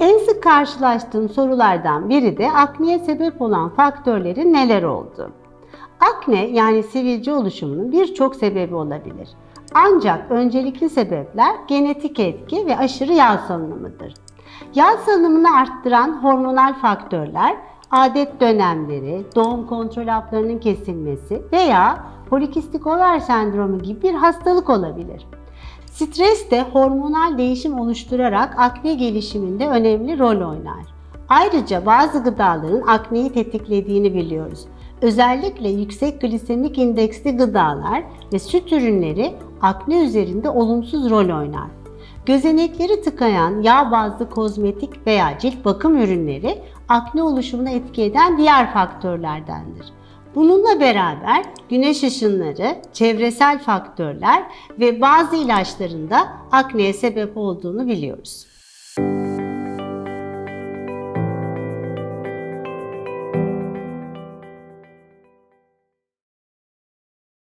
En sık karşılaştığım sorulardan biri de akneye sebep olan faktörlerin neler olduğu. Akne yani sivilce oluşumunun birçok sebebi olabilir. Ancak öncelikli sebepler genetik etki ve aşırı yağ salınımıdır. Yağ salınımını arttıran hormonal faktörler, adet dönemleri, doğum kontrol haplarının kesilmesi veya polikistik over sendromu gibi bir hastalık olabilir. Stres de hormonal değişim oluşturarak akne gelişiminde önemli rol oynar. Ayrıca bazı gıdaların akneyi tetiklediğini biliyoruz. Özellikle yüksek glisemik indeksli gıdalar ve süt ürünleri akne üzerinde olumsuz rol oynar. Gözenekleri tıkayan yağ bazlı kozmetik veya cilt bakım ürünleri akne oluşumuna etki eden diğer faktörlerdendir. Bununla beraber güneş ışınları, çevresel faktörler ve bazı ilaçların da akneye sebep olduğunu biliyoruz.